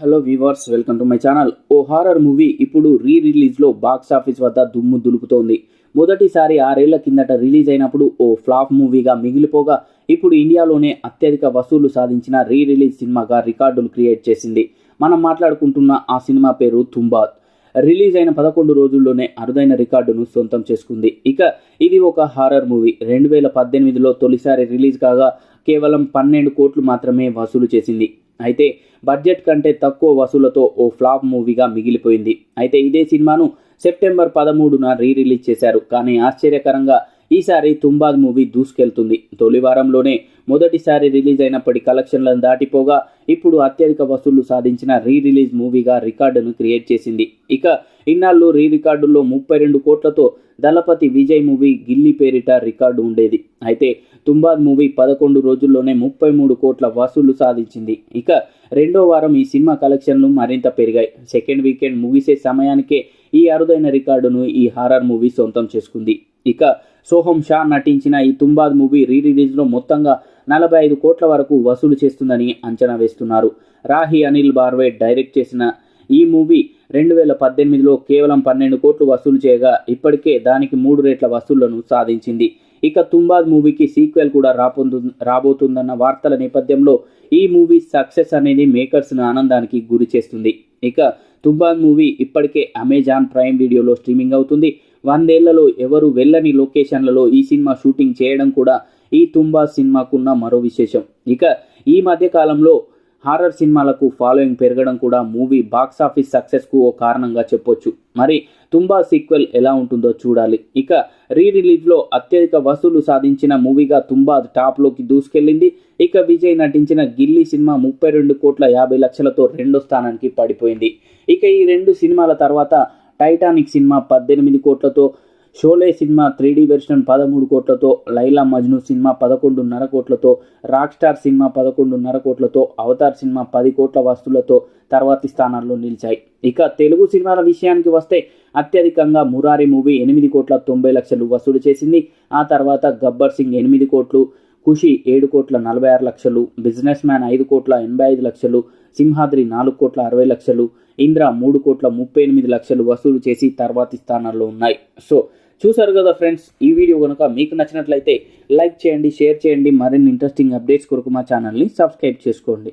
Hello viewers welcome to my channel. Oh horror movie ఇప్పుడు రీ రిలీజ్లో box office వద్ద దుమ్ము దులుపుతోంది. మొదటిసారి ఆరేళ్ళ కిందట రిలీజ్ అయినప్పుడు ఓ ఫ్లాప్ మూవీగా మిగిలిపోగా ఇప్పుడు ఇండియాలోనే అత్యధిక వసూలు సాధించిన రీ రిలీజ్ సినిమాగా రికార్డులు క్రియేట్ చేసింది. మనం మాట్లాడుకుంటున్న ఆ సినిమా పేరు తుంబాద్. రిలీజ్ అయిన పదకొండు రోజుల్లోనే అరుదైన రికార్డును సొంతం చేసుకుంది. ఇక ఇది ఒక హారర్ మూవీ. రెండు వేల పద్దెనిమిదిలో తొలిసారి రిలీజ్ కాగా కేవలం పన్నెండు కోట్లు మాత్రమే వసూలు చేసింది. అయితే బడ్జెట్ కంటే తక్కువ వసూలతో ఓ ఫ్లాప్ మూవీగా మిగిలిపోయింది. అయితే ఇదే సినిమాను సెప్టెంబర్ పదమూడున రీ రిలీజ్ చేశారు. కానీ ఆశ్చర్యకరంగా ఈసారి తుంబాద్ మూవీ దూసుకెళ్తుంది. తొలి వారంలోనే మొదటిసారి రిలీజ్ అయినప్పటి కలెక్షన్లను దాటిపోగా ఇప్పుడు అత్యధిక వసూళ్ళు సాధించిన రీ రిలీజ్ మూవీగా రికార్డును క్రియేట్ చేసింది. ఇక ఇన్నాళ్ళు రీ రికార్డుల్లో ముప్పై రెండు కోట్లతో దళపతి విజయ్ మూవీ గిల్లి పేరిట రికార్డు ఉండేది. అయితే తుంబాద్ మూవీ పదకొండు రోజుల్లోనే ముప్పై మూడు కోట్ల వసూళ్ళు సాధించింది. ఇక రెండో వారం ఈ సినిమా కలెక్షన్లు మరింత పెరిగాయి. సెకండ్ వీకెండ్ ముగిసే సమయానికే ఈ అరుదైన రికార్డును ఈ హారర్ మూవీ సొంతం చేసుకుంది. ఇక సోహం షా నటించిన ఈ తుంబాద్ మూవీ రీ రిలీజ్లో మొత్తంగా నలభై ఐదు కోట్ల వరకు వసూలు చేస్తుందని అంచనా వేస్తున్నారు. రాహి అనిల్ బార్వే డైరెక్ట్ చేసిన ఈ మూవీ రెండు వేల పద్దెనిమిదిలో కేవలం పన్నెండు కోట్లు వసూలు చేయగా ఇప్పటికే దానికి మూడు రేట్ల వసూళ్ళను సాధించింది. ఇక తుంబాద్ మూవీకి సీక్వెల్ కూడా రాబోతు రాబోతుందన్న వార్తల నేపథ్యంలో ఈ మూవీ సక్సెస్ అనేది మేకర్స్ను ఆనందానికి గురి చేస్తుంది. ఇక తుంబాద్ మూవీ ఇప్పటికే అమెజాన్ ప్రైమ్ వీడియోలో స్ట్రీమింగ్ అవుతుంది. వందేళ్ళలో ఎవరు వెళ్ళని లొకేషన్లలో ఈ సినిమా షూటింగ్ చేయడం కూడా ఈ తుంబా సినిమాకున్న మరో విశేషం. ఇక ఈ మధ్య కాలంలో హారర్ సినిమాలకు ఫాలోయింగ్ పెరగడం కూడా మూవీ బాక్స్ ఆఫీస్ సక్సెస్కు ఓ కారణంగా చెప్పొచ్చు. మరి తుంబా సీక్వెల్ ఎలా ఉంటుందో చూడాలి. ఇక రీ రిలీజ్లో అత్యధిక వసూలు సాధించిన మూవీగా తుంబా టాప్లోకి దూసుకెళ్ళింది. ఇక విజయ్ నటించిన గిల్లీ సినిమా ముప్పై రెండు కోట్ల యాభై లక్షలతో రెండో స్థానానికి పడిపోయింది. ఇక ఈ రెండు సినిమాల తర్వాత టైటానిక్ సినిమా పద్దెనిమిది కోట్లతో షోలే సినిమా త్రీడీ వెర్షన్ పదమూడు కోట్లతో లైలా మజ్ను సినిమా పదకొండున్నర కోట్లతో రాక్ స్టార్ సినిమా పదకొండున్నర కోట్లతో అవతార్ సినిమా పది కోట్ల వస్తువులతో తర్వాతి స్థానాల్లో నిలిచాయి. ఇక తెలుగు సినిమాల విషయానికి వస్తే అత్యధికంగా మురారి మూవీ ఎనిమిది కోట్ల తొంభై లక్షలు వసూలు చేసింది. ఆ తర్వాత గబ్బర్ సింగ్ ఎనిమిది కోట్లు ఖుషి ఏడు కోట్ల నలభై ఆరు లక్షలు బిజినెస్ మ్యాన్ ఐదు కోట్ల ఎనభై ఐదు లక్షలు సింహాద్రి నాలుగు కోట్ల అరవై లక్షలు ఇంద్ర మూడు కోట్ల ముప్పై ఎనిమిది లక్షలు వసూలు చేసి తర్వాతి స్థానాల్లో ఉన్నాయి. సో చూసారు కదా ఫ్రెండ్స్ ఈ వీడియో కనుక మీకు నచ్చినట్లయితే లైక్ చేయండి షేర్ చేయండి మరిన్ని ఇంట్రెస్టింగ్ అప్డేట్స్ కొరకు మా ఛానల్ని సబ్స్క్రైబ్ చేసుకోండి.